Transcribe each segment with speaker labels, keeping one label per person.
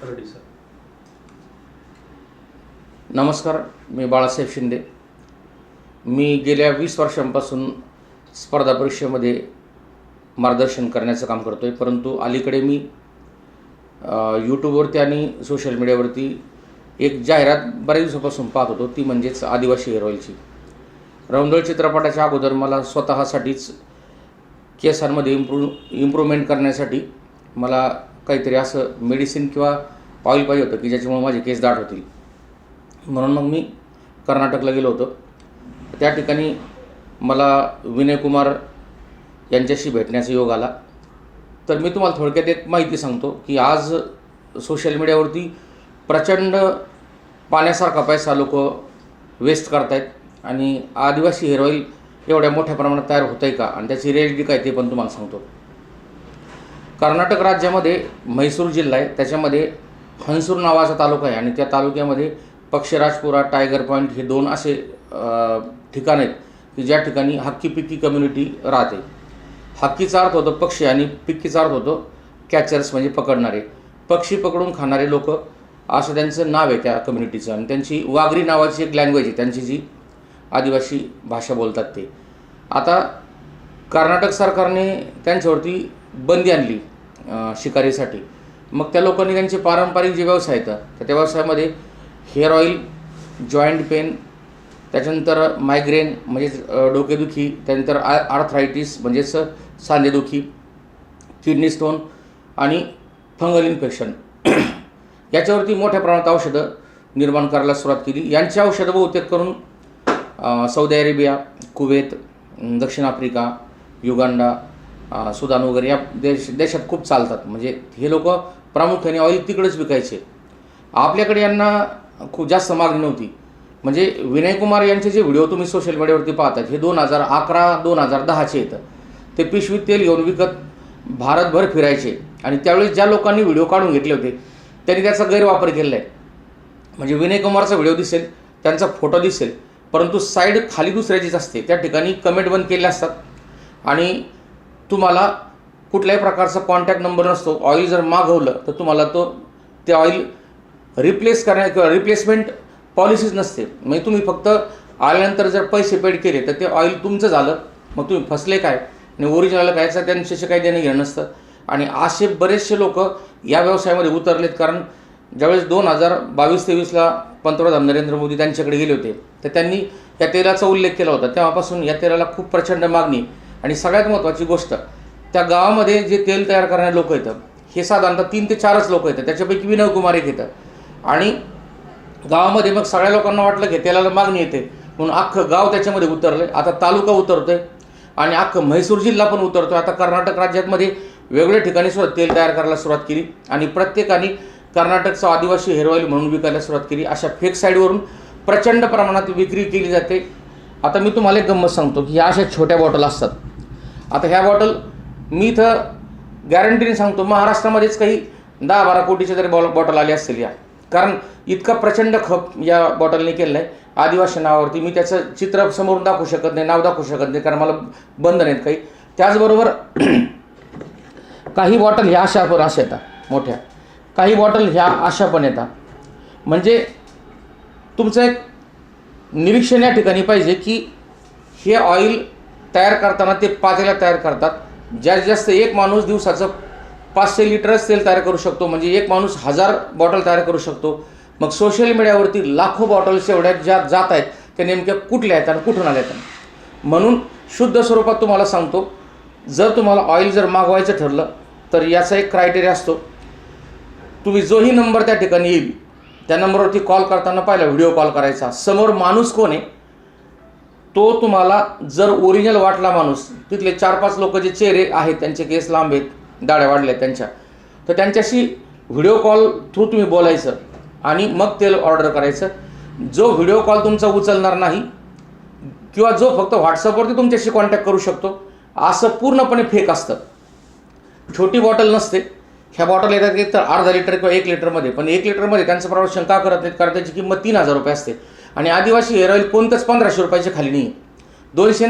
Speaker 1: Sir.
Speaker 2: नमस्कार मी बाळासाहेब शिंदे. मी गेल्या वीस वर्षांपासून स्पर्धा परीक्षेमध्ये मार्गदर्शन करण्याचं काम करतो आहे परंतु अलीकडे मी यूट्यूबवरती आणि सोशल मीडियावरती एक जाहिरात बऱ्याच दिवसापासून पाहत होतो ती म्हणजेच आदिवासी हेअर रौंदळ चित्रपटाच्या अगोदर मला स्वतःसाठीच केसांमध्ये इम्प्रूव इम्प्रूव्हमेंट करण्यासाठी मला काहीतरी असं मेडिसिन किंवा ऑइल पाहिजे होतं की ज्याच्यामुळे माझे केस दाट होतील. म्हणून मग मी कर्नाटकला गेलो होतो. त्या ठिकाणी मला विनयकुमार यांच्याशी भेटण्याचा योग आला. तर मी तुम्हाला थोडक्यात एक माहिती सांगतो की आज सोशल मीडियावरती प्रचंड पाण्यासारखा पैसा लोक वेस्ट करतायत आणि आदिवासी हेअर ऑईल एवढ्या मोठ्या प्रमाणात तयार होतं आहे का? आणि त्याची रिॲलिटी काय ते पण तुम्हाला सांगतो. कर्नाटक राज्यामध्ये म्हैसूर जिल्हा आहे. त्याच्यामध्ये हंसूर नावाचा तालुका आहे आणि त्या तालुक्यामध्ये पक्षराजपुरा टायगर पॉईंट हे दोन असे ठिकाण आहेत की ज्या ठिकाणी हक्की पिक्की कम्युनिटी राहते. हक्कीचा अर्थ होतो पक्षी आणि पिक्कीचा अर्थ होतो कॅचर्स म्हणजे पकडणारे. पक्षी पकडून खाणारे लोक असं त्यांचं नाव आहे त्या कम्युनिटीचं आणि त्यांची वागरी नावाची एक लँग्वेज आहे. त्यांची जी आदिवासी भाषा बोलतात ते. आता कर्नाटक सरकारने त्यांच्यावरती बंदी आणली शिकारीसाठी. मग त्या लोकांनी त्यांचे पारंपरिक जे व्यवसाय आहेत तर त्या व्यवसायामध्ये हेअर ऑइल जॉईंट पेन त्याच्यानंतर मायग्रेन म्हणजेच डोकेदुखी त्यानंतर आ आर्थरायटिस म्हणजेच सांधेदुखी किडनी स्टोन आणि फंगल इन्फेक्शन. याच्यावरती मोठ्या प्रमाणात औषधं निर्माण करायला सुरुवात केली. यांची औषधं बहुतेक करून सौदी अरेबिया कुवेत दक्षिण आफ्रिका युगांडा सुदान वगैरे या देश देशात खूप चालतात. म्हणजे हे लोक प्रामुख्याने ऑइल तिकडेच विकायचे. आपल्याकडे यांना खूप जास्त मागणी नव्हती. म्हणजे विनयकुमार यांचे जे व्हिडिओ तुम्ही सोशल मीडियावरती पाहतात हे दोन हजार अकरा दोन हजार दहाचे येतं. ते पिशवीत तेल घेऊन विकत भारतभर फिरायचे. आणि त्यावेळेस ज्या लोकांनी व्हिडिओ काढून घेतले होते त्यांनी त्याचा गैरवापर केलेला आहे. म्हणजे विनय कुमारचा व्हिडिओ दिसेल त्यांचा फोटो दिसेल परंतु साईड खाली दुसऱ्याचीच असते. त्या ठिकाणी कमेंट बंद केले असतात. आणि तुम्हाला कुठल्याही प्रकारचा कॉन्टॅक्ट नंबर नसतो. ऑइल जर मागवलं तर तुम्हाला तो ते ऑइल रिप्लेस करण्या किंवा रिप्लेसमेंट पॉलिसीच नसते म्हणजे तुम्ही फक्त आल्यानंतर जर पैसे पेड केले तर ते ऑइल तुमचं झालं. मग तुम्ही फसले काय? आणि ओरिजिनल काय? याचं त्यांच्याशी काही देणं घेणं नसतं. आणि असे बरेचसे लोक या व्यवसायामध्ये उतरलेत. कारण ज्यावेळेस दोन हजार बावीस तेवीसला पंतप्रधान नरेंद्र मोदी त्यांच्याकडे गेले होते तर त्यांनी या तेलाचा उल्लेख केला होता. तेव्हापासून या तेलाला खूप प्रचंड मागणी आणि सगळ्यात महत्त्वाची गोष्ट त्या गावामध्ये जे तेल तयार करणारे लोक येतं हे साधारणतः तीन ते चारच लोक येतात. त्याच्यापैकी विनय कुमार एक येतं आणि गावामध्ये मग सगळ्या लोकांना वाटलं की तेलाला मागणी येते. म्हणून अख्खं गाव त्याच्यामध्ये उतरलं आता तालुका उतरतोय आणि अख्खं म्हैसूर जिल्हा पण उतरतोय. आता कर्नाटक राज्यामध्ये वेगवेगळ्या ठिकाणी सुद्धा तेल तयार करायला सुरुवात केली आणि प्रत्येकाने कर्नाटकचा आदिवासी हेअर म्हणून विकायला सुरुवात केली. अशा फेक साईडवरून प्रचंड प्रमाणात विक्री केली जाते. आता मी तुम्हाला एक गंमत सांगतो की ह्या अशा छोट्या बॉटल असतात. आता ह्या बॉटल मी इथं गॅरंटीने सांगतो महाराष्ट्रामध्येच काही दहा बारा कोटीच्या तरी बॉल बॉटल आली असतील या. कारण इतका प्रचंड खप या बॉटलने केलेला आहे. आदिवासी नावावरती मी त्याचं चित्र समोरून दाखवू शकत नाही नाव दाखवू शकत नाही कारण मला बंधन आहेत काही. त्याचबरोबर काही बॉटल ह्या अशा पण अशा येतात मोठ्या. काही बॉटल ह्या अशा पण येतात. म्हणजे तुमचं एक निरीक्षण या ठिकाणी पाहिजे की हे ऑइल तयार करताना ते पातेला तयार करतात. जास्तीत जास्त एक माणूस दिवसाचं पाचशे लिटरच तेल तयार करू शकतो. म्हणजे एक माणूस हजार बॉटल तयार करू शकतो. मग सोशल मीडियावरती लाखो बॉटल्स एवढ्या ज्या जात आहेत त्या नेमक्या कुठल्या आहेत आणि कुठून आल्या आहेत? म्हणून शुद्ध स्वरूपात तुम्हाला सांगतो जर तुम्हाला ऑइल जर मागवायचं ठरलं तर याचा एक क्रायटेरिया असतो. तुम्ही जोही नंबर त्या ठिकाणी येईल. त्या नंबरवरती कॉल करताना पहिला व्हिडिओ कॉल करायचा. समोर माणूस कोण आहे? तो तुम्हाला जर ओरिजिनल वाटला माणूस तिथले चार पाच लोक जे चेहरे आहेत त्यांचे केस लांब आहेत दाड्या वाढल्या त्यांच्या तर त्यांच्याशी व्हिडिओ कॉल थ्रू तुम्ही बोलायचं आणि मग तेल ऑर्डर करायचं. जो व्हिडिओ कॉल तुमचा उचलणार नाही किंवा जो फक्त व्हॉट्सअपवरती तुमच्याशी कॉन्टॅक्ट करू शकतो असं पूर्णपणे फेक असतं. छोटी बॉटल नसते. ह्या बॉटल येतात की तर अर्धा लिटर किंवा एक लिटरमध्ये पण एक लिटरमध्ये त्यांचं प्रवास शंका करत नाहीत कारण त्याची किंमत तीन हजार रुपये असते. आणि आदिवासी हेअर ऑईल कोणतंच पंधराशे रुपयाच्या खाली नाही. दोनशे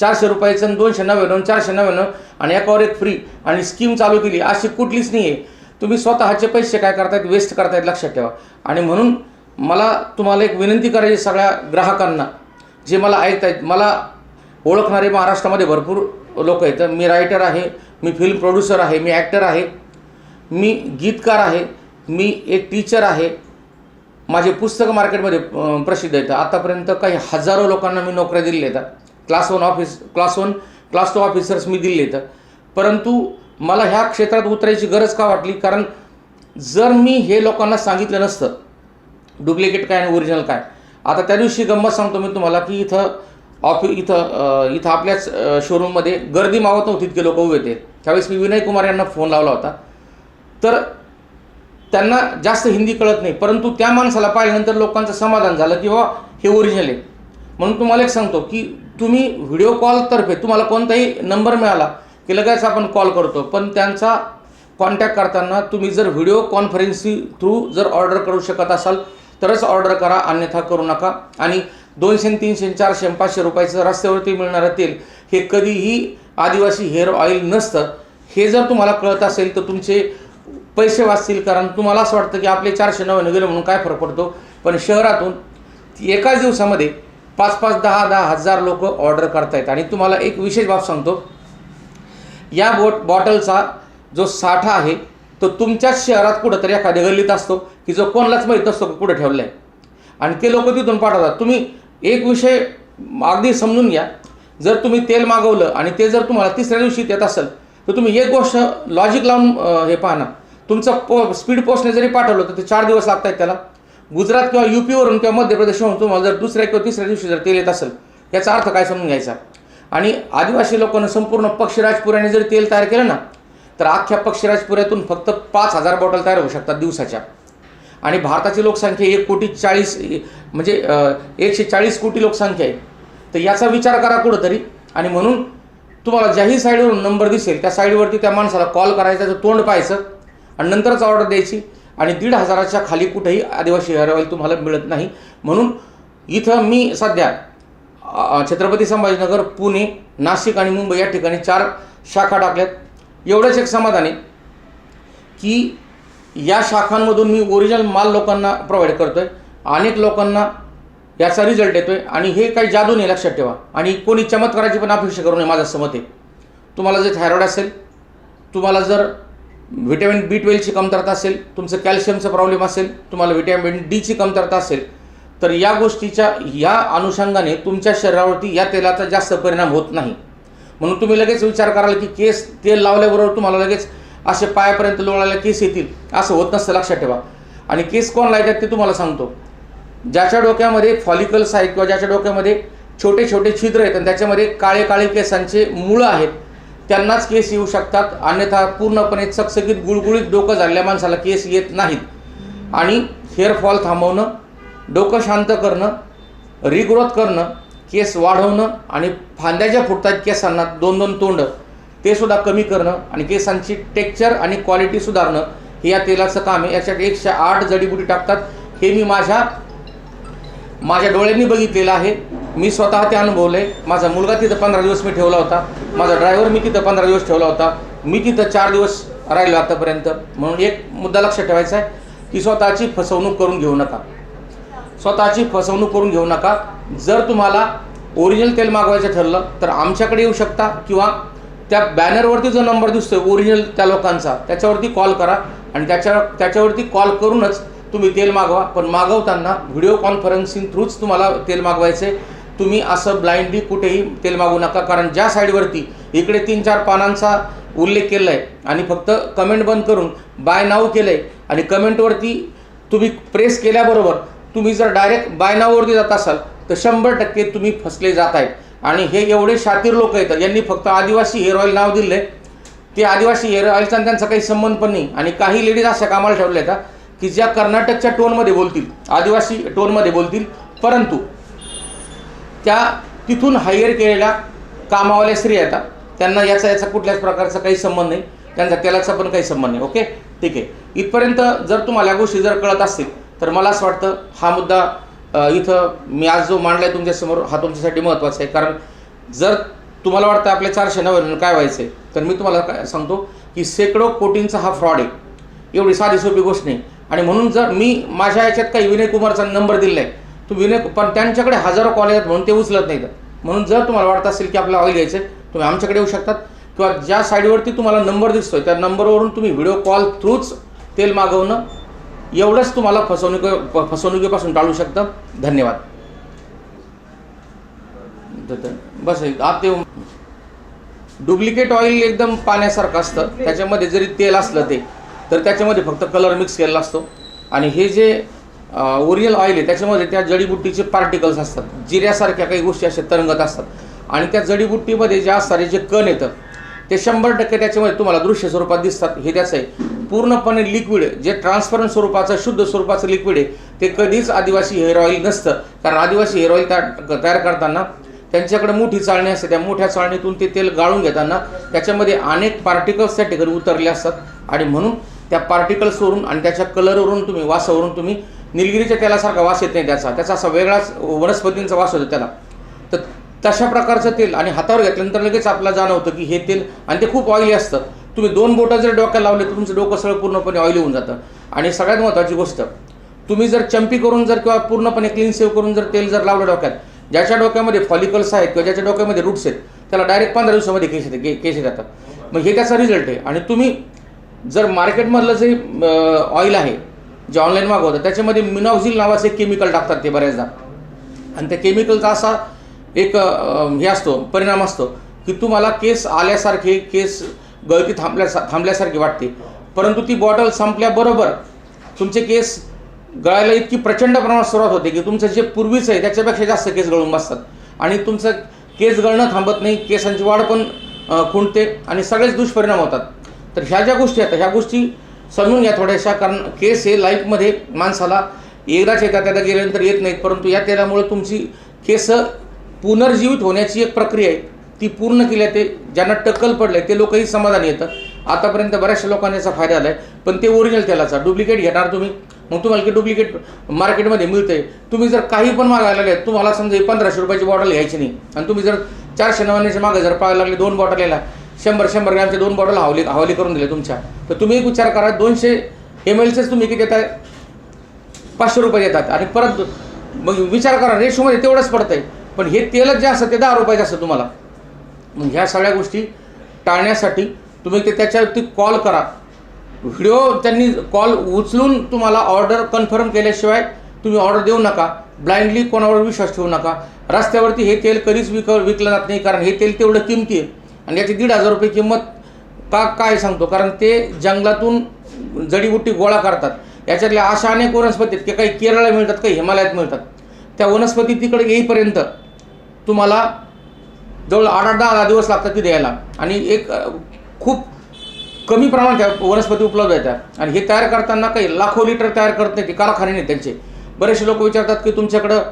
Speaker 2: चारशे रुपयाचं आणि दोनशे नव्याण्णव चारशे नव्याण्णव आणि एकावर एक फ्री आणि स्कीम चालू केली. अशी कुठलीच नाही आहे तुम्ही स्वतःचे पैसे काय करतायत वेस्ट करतायत लक्षात ठेवा. आणि म्हणून मला तुम्हाला एक विनंती करायची सगळ्या ग्राहकांना जे मला ऐकतायत. मला ओळखणारे महाराष्ट्रामध्ये भरपूर लोक आहेत. मी रायटर आहे मी फिल्म प्रोड्युसर आहे मी ॲक्टर आहे मी गीतकार आहे मी एक टीचर आहे. माझे पुस्तक मार्केटमध्ये प्रसिद्ध आहेत. आतापर्यंत काही हजारो लोकांना मी नोकऱ्या दिलेल्या आहेत. Class one office class one class two officers मी दिले आहेत. परंतु मला ह्या क्षेत्रात उतरायची गरज का वाटली? कारण जर मी हे लोकांना सांगितलं नसतं डुप्लिकेट काय आणि ओरिजिनल काय आता त्या दिवशी गंमत सांगतो मी तुम्हाला की इथं ऑफि इथं इथं आपल्याच शोरूममध्ये गर्दी मावत नव्हती इतके लोक उभे होते. त्यावेळेस मी विनय कुमार यांना फोन लावला होता. तर त्यांना जास्त हिंदी कळत नाही. परंतु त्या माणसाला पाहिल्यानंतर लोकांचं समाधान झालं की बाबा हे ओरिजिनल आहे. म्हणून तुम्हाला एक सांगतो की तुम्ही व्हिडिओ कॉलतर्फे तुम्हाला कोणताही नंबर मिळाला की लगेच आपण कॉल करतो. पण त्यांचा कॉन्टॅक्ट करताना तुम्ही जर व्हिडिओ कॉन्फरन्सिंग थ्रू जर ऑर्डर करू शकत असाल तरच ऑर्डर करा अन्यथा करू नका. आणि दोनशे तीनशे चारशे पाचशे रुपयाचं रस्त्यावरती मिळणारं तेल हे कधीही आदिवासी हेअर ऑइल नसतं. हे जर तुम्हाला कळत असेल तर तुमचे पैसे वाचतील कारण तुम्हाला असं वाटतं की आपले चारशे नव्याण्णव गेले म्हणून काय फरक पडतो? पण शहरातून एकाच दिवसामध्ये पाच पाच दहा दहा हजार लोक ऑर्डर करतायत. आणि तुम्हाला एक विशेष बाब सांगतो. या बोट बॉटलचा जो साठा आहे तो तुमच्याच शहरात कुठंतरी एखाद्या गल्लीत असतो की जो कोणालाच माहीत नसतो की कुठं ठेवला आहे आणि ते लोक तिथून पाठवतात. तुम्ही एक विषय अगदी समजून घ्या. जर तुम्ही तेल मागवलं आणि ते जर तुम्हाला तिसऱ्या दिवशी येत असेल तर तुम्ही एक गोष्ट लॉजिक लावून हे पाहा ना. तुमचं पो स्पीड पोस्टने जरी पाठवलं तर ते चार दिवस लागत आहेत त्याला. गुजरात किंवा युपीवरून किंवा मध्य प्रदेशवरून तुम्हाला जर दुसऱ्या किंवा तिसऱ्या दिवशी जर तेल येत असेल याचा अर्थ काय समजून घ्यायचा? आणि आदिवासी लोकांना संपूर्ण पक्षीराजपुऱ्याने जरी तेल तयार केलं ना तर अख्ख्या पक्षीराजपुऱ्यातून फक्त पाच हजार बॉटल तयार होऊ शकतात दिवसाच्या. आणि भारताची लोकसंख्या एक कोटी चाळीस म्हणजे एकशे चाळीस कोटी लोकसंख्या आहे. तर याचा विचार करा कुठंतरी. आणि म्हणून तुम्हाला ज्याही साईडवरून नंबर दिसेल त्या साईडवरती त्या माणसाला कॉल करायचा त्याचं तोंड पाहायचं आणि नंतरच ऑर्डर द्यायची. आणि दीड हजाराच्या खाली कुठेही आदिवासी हेअर ऑइल तुम्हाला मिळत नाही. म्हणून इथं मी सध्या छत्रपती संभाजीनगर पुणे नाशिक आणि मुंबई या ठिकाणी चार शाखा टाकल्यात. एवढंच एक समाधान आहे की या शाखांमधून मी ओरिजिनल माल लोकांना प्रोव्हाइड करतो आहे अनेक लोकांना याचा रिझल्ट येतो आहे आणि हे काही जादू नाही लक्षात ठेवा. आणि कोणी चमत्काराची पण अपेक्षा करू नये माझं असं मत आहे. तुम्हाला जर थायरॉइड असेल तुम्हाला जर व्हिटॅमिन बी ट्वेल्वची कमतरता असेल तुमचं कॅल्शियमचा प्रॉब्लेम असेल तुम्हाला व्हिटॅमिन डीची कमतरता असेल तर या गोष्टीच्या या अनुषंगाने तुमच्या शरीरावरती या तेलाचा जास्त परिणाम होत नाही. म्हणून तुम्ही लगेच विचार कराल की केस तेल लावल्याबरोबर तुम्हाला लगेच असे पायापर्यंत लोळायला केस येतील असं होत नसतं लक्षात ठेवा. आणि केस कोण लायतात ते तुम्हाला सांगतो. ज्याच्या डोक्यामध्ये फॉलिकल्स आहेत किंवा ज्याच्या डोक्यामध्ये छोटे छोटे छिद्र आहेत आणि त्याच्यामध्ये काळे काळे केसांचे मुळं आहेत त्यांनाच केस येऊ शकतात अन्यथा पूर्णपणे चकचकीत गुळगुळीत डोकं झालेल्या माणसाला केस येत नाहीत. आणि हेअरफॉल थांबवणं डोकं शांत करणं रिग्रोथ करणं केस वाढवणं आणि फांद्या ज्या फुटतात केसांना दोन दोन तोंड ते सुद्धा कमी करणं आणि केसांची टेक्चर आणि क्वालिटी सुधारणं हे या तेलाचं काम आहे. याच्यात एकशे आठ जडीबुटी टाकतात. हे मी माझ्या माझ्या डोळ्यांनी बघितलेलं आहे. मी स्वतः ते अनुभवले. आहे माझा मुलगा तिथं पंधरा दिवस मी ठेवला होता. माझा ड्रायव्हर मी तिथं पंधरा दिवस ठेवला होता. मी तिथं चार दिवस राहिलो आतापर्यंत. म्हणून एक मुद्दा लक्षात ठेवायचा आहे की स्वतःची फसवणूक करून घेऊ नका. स्वतःची फसवणूक करून घेऊ नका. जर तुम्हाला ओरिजिनल तेल मागवायचं ठरलं तर आमच्याकडे येऊ शकता किंवा त्या बॅनरवरती जो नंबर दिसतोय ओरिजिनल त्या लोकांचा त्याच्यावरती कॉल करा. आणि त्याच्या त्याच्यावरती कॉल करूनच तुम्ही तेल मागवा. पण मागवताना व्हिडिओ कॉन्फरन्सिंग थ्रूच तुम्हाला तेल मागवायचं आहे तुम्ही असं ब्लाइंडली कुठेही तेल मागू नका. कारण ज्या साईडवरती इकडे तीन चार पानांचा उल्लेख केला आहे आणि फक्त कमेंट बंद करून बाय नाव केलं आहे आणि कमेंटवरती तुम्ही प्रेस केल्याबरोबर तुम्ही जर डायरेक्ट बाय नाववरती जात असाल तर शंभर टक्के तुम्ही फसले जात आहेत. आणि हे एवढे शातीर लोक आहेत यांनी फक्त आदिवासी हेअर ऑइल नाव दिलं आहे ते आदिवासी हेअर ऑइलचा त्यांचा काही संबंध पण नाही. आणि काही लेडीज अशा कामाला ठेवल्या आहेत की ज्या कर्नाटकच्या टोनमध्ये बोलतील आदिवासी टोनमध्ये बोलतील परंतु त्या तिथून हायर केलेल्या कामावाल्या स्त्रिया येतात त्यांना याचा याचा कुठल्याच प्रकारचा काही संबंध नाही. त्यांचा तेलाचा पण काही संबंध नाही. ओके? ठीक आहे. इथपर्यंत जर तुम्हाला या गोष्टी जर कळत असतील तर मला असं वाटतं हा मुद्दा इथं मी आज जो मांडला आहे तुमच्यासमोर हा तुमच्यासाठी महत्त्वाचा आहे. कारण जर तुम्हाला वाटतं आपल्या चारशे नव्याण्णव काय व्हायचं आहे तर मी तुम्हाला काय सांगतो की शेकडो कोटींचा हा फ्रॉड आहे. एवढी साधी सोपी गोष्ट नाही. आणि म्हणून जर मी माझ्या याच्यात काही विनय कुमारचा नंबर दिला आहे तो विनय पण त्यांच्याकडे हजारो कॉल येतात म्हणून ते उचलत नाहीत. म्हणून जर तुम्हाला वाटत असेल की आपल्याला ऑइल घ्यायचं आहे, तुम्ही आमच्याकडे येऊ शकतात. किंवा ज्या साईडवरती तुम्हाला नंबर दिसतोय त्या नंबरवरून तुम्ही व्हिडिओ कॉल थ्रूच तेल मागवणं एवढंच तुम्हाला फसवणुकी फसवणुकीपासून टाळू शकतं. धन्यवाद. बस आत येऊन डुप्लिकेट ऑइल एकदम पाण्यासारखं असतं. त्याच्यामध्ये जरी तेल असलं ते तर त्याच्यामध्ये फक्त कलर मिक्स केलेला असतो. आणि हे जे ओरियल ऑइल आहे. त्याच्यामध्ये त्या जडीबुट्टीचे पार्टिकल्स असतात. जिऱ्यासारख्या काही गोष्टी अशा तरंगत असतात. आणि त्या जडीबुट्टीमध्ये ज्या असणारे जे कण येतं ते शंभर टक्के त्याच्यामध्ये तुम्हाला दृश्य स्वरूपात दिसतात. हे त्याचं आहे. पूर्णपणे लिक्विड जे ट्रान्सपरंट स्वरूपाचं शुद्ध स्वरूपाचं लिक्विड आहे ते कधीच आदिवासी हेअर ऑइल नसतं. कारण आदिवासी हेअर ऑइल तयार करताना त्यांच्याकडे मोठी चाळणी असते. त्या मोठ्या चाळणीतून ते तेल गाळून घेताना त्याच्यामध्ये अनेक पार्टिकल्स त्या ठिकाणी उतरले असतात. आणि म्हणून त्या पार्टिकल्सवरून आणि त्याच्या कलरवरून तुम्ही वासावरून तुम्ही निलगिरीच्या तेलासारखा वास येत नाही त्याचा. त्याचा असा वेगळाच वनस्पतींचा वास होतो त्याला. तर तशा प्रकारचं तेल आणि हातावर घेतल्यानंतर लगेच आपल्याला जाणवतं की हे तेल आणि ते खूप ऑइली असतं. तुम्ही दोन बोटं जर डोक्याला लावले तर तुमचं डोकं सगळं पूर्णपणे ऑइली होऊन जातं. आणि सगळ्यात महत्त्वाची गोष्ट तुम्ही जर चंपी करून जर किंवा पूर्णपणे क्लीन सेव्ह करून जर तेल जर लावलं डोक्यात ज्याच्या डोक्यामध्ये फॉलिकल्स आहेत किंवा ज्याच्या डोक्यामध्ये रूट्स आहेत त्याला डायरेक्ट पंधरा दिवसामध्ये केस येते के- केस येतात. मग हे त्याचा रिझल्ट आहे. आणि तुम्ही जर मार्केटमधलं जे ऑइल आहे जे ऑनलाईन मागवतात त्याच्यामध्ये मिनॉक्झिल नावाचे केमिकल टाकतात ते बऱ्याचदा. आणि त्या केमिकलचा असा एक हे असतो परिणाम असतो की तुम्हाला केस आल्यासारखे केस गळती थांबल्या थांबल्यासारखी वाटते. परंतु ती बॉटल संपल्याबरोबर तुमचे केस गळायला इतकी प्रचंड प्रमाणात सुरुवात होते की तुमचं जे पूर्वीचं आहे त्याच्यापेक्षा जास्त केस गळून बसतात. आणि तुमचं केस गळणं थांबत नाही केसांची वाढ पण खुंटते आणि सगळेच दुष्परिणाम होतात. तर ह्या ज्या गोष्टी आहेत ह्या गोष्टी समजून घ्या थोड्याशा कारण केस हे लाईफमध्ये माणसाला एकदाच येतात त्याला गेल्यानंतर येत नाहीत. परंतु या तेलामुळे तुमची केस पुनर्जीवित होण्याची एक प्रक्रिया आहे. ती पूर्ण केली आहे ते ज्यांना टक्कल पडलं आहे ते लोकही समाधानी येतं आतापर्यंत बऱ्याचशा लोकांना याचा फायदा झाला आहे पण ते ओरिजिनल तेलाचा. डुप्लिकेट घेणार तुम्ही. मग तुम्हाला की डुप्लिकेट मार्केटमध्ये मिळते तुम्ही जर काही पण मागायला लागले तुम्हाला समजा पंधराशे रुपयाची बॉटल घ्यायची नाही. आणि तुम्ही जर चारशे नव्याण्णवच्या मागे जर पाहायला लागले दोन बॉटल यायला शंभर शंभर ग्रॅमचे दोन बॉटल हवली हवाली करून दिले तुमच्या. तर तुम्ही एक विचार करा दोनशे एम एलचेच तुम्ही किती देताय? पाचशे रुपये देतात. आणि परत मग विचार करा रेशोमध्ये तेवढंच पडतंय. पण हे तेलच जे असतं ते दहा रुपयाचं असतं तुम्हाला. मग ह्या सगळ्या गोष्टी टाळण्यासाठी तुम्ही ते त्याच्यावरती कॉल करा. व्हिडिओ त्यांनी कॉल उचलून तुम्हाला ऑर्डर कन्फर्म केल्याशिवाय तुम्ही ऑर्डर देऊ नका. ब्लाइंडली कोणावर विश्वास ठेवू नका. रस्त्यावरती हे तेल कधीच विक विकलं जात नाही कारण हे तेल तेवढं किमती आहे. आणि याची दीड हजार रुपये किंमत का काय सांगतो? कारण ते जंगलातून जडीबुटी गोळा करतात. याच्यातल्या अशा अनेक वनस्पती आहेत की काही केरळला मिळतात काही हिमालयात मिळतात. त्या वनस्पती तिकडे येईपर्यंत तुम्हाला जवळ आठ आठ दहा दिवस लागतात ती द्यायला आणि एक खूप कमी प्रमाणात त्या वनस्पती उपलब्ध आहेत आणि हे तयार करताना काही लाखो लिटर तयार करत नाही ते कारखाने नाही त्यांचे. बरेचसे लोक विचारतात की तुमच्याकडं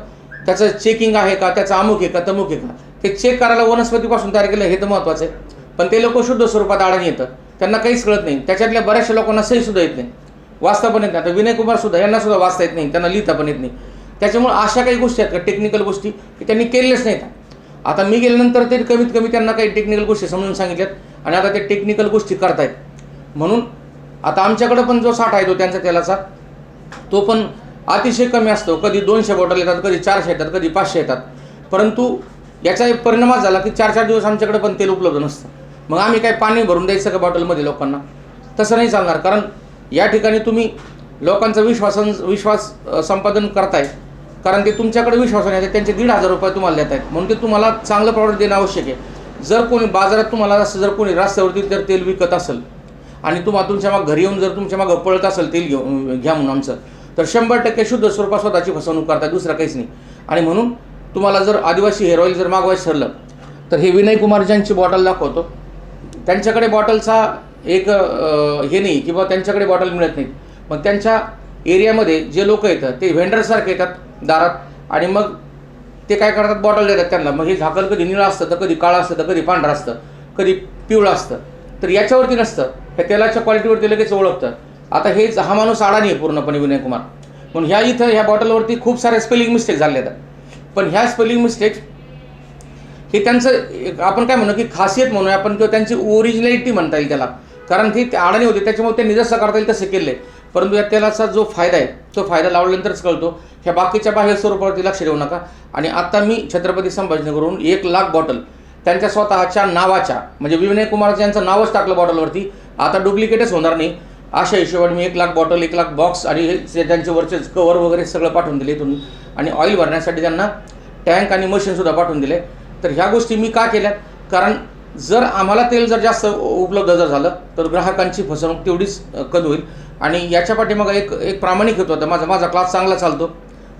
Speaker 2: त्याचं चेकिंग आहे का? त्याचं अमुक आहे का? तमुक आहे का? ते चेक करायला वनस्पतीपासून तयार केलं हे तर महत्त्वाचं आहे. पण ते लोक शुद्ध स्वरूपात आढळून येतं. त्यांना काहीच कळत नाही. त्याच्यातल्या बऱ्याचशा लोकांना सही सुद्धा येत नाही. वाचता पण येत नाही. आता विनय कुमार सुद्धा यांना सुद्धा वाचता येत नाही. त्यांना लिहिता पण येत नाही. त्याच्यामुळे अशा काही गोष्टी आहेत का? टेक्निकल गोष्टी की त्यांनी केलेल्याच नाहीत. आता मी गेल्यानंतर ते कमीत कमी त्यांना काही टेक्निकल गोष्टी समजून सांगितल्यात आणि आता ते टेक्निकल गोष्टी करतायत. म्हणून आता आमच्याकडं पण जो साठा आहे तो त्यांचा तेलाचा तो पण अतिशय कमी असतो. कधी दोनशे बॉटल येतात कधी चारशे येतात कधी पाचशे येतात. परंतु याचा एक परिणाम झाला की चार चार दिवस आमच्याकडे पण तेल उपलब्ध नसतं. मग आम्ही काय पाणी भरून द्यायचं का बॉटलमध्ये लोकांना? तसं नाही चालणार. कारण या ठिकाणी तुम्ही लोकांचा विश्वासन विश्वास संपादन करताय. कारण ते तुमच्याकडे विश्वासाने येतात त्यांचे दीड हजार रुपये तुम्हाला देत आहेत. म्हणून ते तुम्हाला चांगलं प्रॉडक्ट देणं आवश्यक आहे. जर कोणी बाजारात तुम्हाला असं जर कोणी रस्त्यावरती जर तेल विकत असेल आणि तुम्हाला तुमच्या माग घरी येऊन जर तुमच्या मागं पळत असेल तेल घेऊन घ्या म्हणून आमचं तर शंभर टक्के शुद्ध स्वरूपात स्वतःची फसवणूक करताय. दुसरं काहीच नाही. आणि म्हणून तुम्हाला जर आदिवासी हेअर ऑइल जर मागवायचं ठरलं तर हे विनय कुमारजांची बॉटल दाखवतो. त्यांच्याकडे बॉटलचा एक हे नाही किंवा त्यांच्याकडे बॉटल मिळत नाही. मग त्यांच्या एरियामध्ये जे लोक येतात ते व्हेंडरसारखे येतात दारात आणि मग ते काय करतात? बॉटल देतात त्यांना. मग हे झाकण कधी निळं असतं तर कधी काळं असतं तर कधी पांढरं असतं कधी पिवळं असतं. तर याच्यावरती नसतं. हे तेलाच्या क्वालिटीवरती लगेच ओळखतं आता हे हा माणूस अडाणी आहे पूर्णपणे विनय कुमार. म्हणून ह्या इथं ह्या बॉटलवरती खूप सारे स्पेलिंग मिस्टेक झाले आहेत. पण ह्या स्पेलिंग मिस्टेक्स हे त्यांचं एक आपण काय म्हणू की खासियत म्हणूया आपण किंवा त्यांची ओरिजिनॅलिटी म्हणता येईल त्याला. कारण ती ते अडाणी होते त्याच्यामुळे त्यांनी जसं करता येईल तसं केले. परंतु या तेलाचा जो फायदा आहे तो फायदा लावल्यानंतरच कळतो. ह्या बाकीच्या बाह्य स्वरूपावरती लक्ष देऊ नका. आणि आता मी छत्रपती संभाजीनगरहून एक लाख बॉटल त्यांच्या स्वतःच्या नावाच्या म्हणजे विनय कुमार यांचं नावच टाकलं बॉटलवरती आता डुप्लिकेटच होणार नाही. अशा हिशोबाने मी एक लाख बॉटल एक लाख बॉक्स आणि हे त्यांचे वरचे कवर वगैरे सगळं पाठवून दिले इथून. आणि ऑइल भरण्यासाठी त्यांना टँक आणि मशीनसुद्धा पाठवून दिले. तर ह्या गोष्टी मी का केल्या कारण जर आम्हाला तेल जर जास्त उपलब्ध जर झालं तर ग्राहकांची फसवणूक तेवढीच कमी होईल. आणि याच्या पाठीमागं एक एक प्रामाणिक हेतू होता. माझा माझा क्लास चांगला चालतो.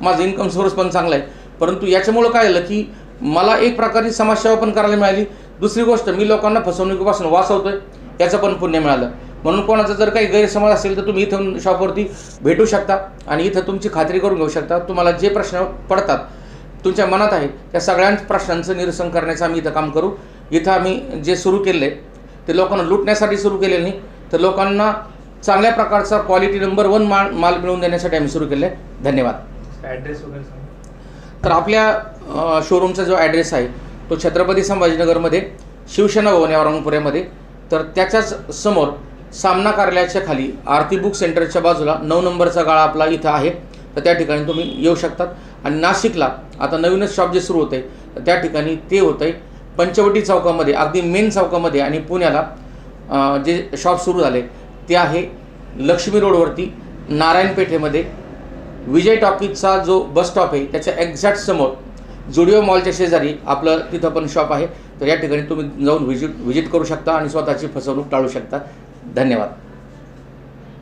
Speaker 2: माझं इन्कम सोर्स पण चांगला आहे. परंतु याच्यामुळं काय झालं की मला एक प्रकारची समाजसेवा पण करायला मिळाली. दुसरी गोष्ट मी लोकांना फसवणुकीपासून वाचवतोय. याचं पण पुण्य मिळालं. म्हणून कोणाचा जर काही गैरसमज असेल तर तुम्ही इथून शॉपवरती भेटू शकता आणि इथं तुमची खात्री करून घेऊ शकता. तुम्हाला जे प्रश्न पडतात तुमच्या मनात आहे त्या सगळ्या प्रश्नांचं निरसन करण्याचं आम्ही इथं काम करू. इथं आम्ही जे सुरू केलं आहे ते लोकांना लुटण्यासाठी सुरू केलेलं नाही तर लोकांना चांगल्या प्रकारचा क्वालिटी नंबर वन माल माल मिळवून देण्यासाठी आम्ही सुरू केलं आहे धन्यवाद.
Speaker 1: ॲड्रेस वगैरे
Speaker 2: तर आपल्या शोरूमचा जो ॲड्रेस आहे तो छत्रपती संभाजीनगरमध्ये शिवसेना भवन या औरंगपुऱ्यामध्ये तर त्याच्याच समोर सामना कार्यालयाच्या खाली आरती बुक सेंटरच्या बाजूला नऊ नंबरचा गाळा आपला इथं आहे. तर त्या ठिकाणी तुम्ही येऊ शकतात. आणि नाशिकला आता नवीनच शॉप जे सुरू होते तर त्या ठिकाणी ते होतं आहे पंचवटी चौकामध्ये अगदी मेन चौकामध्ये आणि पुण्याला जे शॉप सुरू झाले ते आहे लक्ष्मी रोडवरती नारायण पेठेमध्ये विजय टॉकीजचा जो बस स्टॉप आहे त्याच्या एक्झॅक्ट समोर जुडिओ मॉलच्या शेजारी आपलं तिथं पण शॉप आहे. तर या ठिकाणी तुम्ही जाऊन व्हिजिट व्हिजिट करू शकता आणि स्वतःची फसवणूक टाळू शकता. धन्यवाद.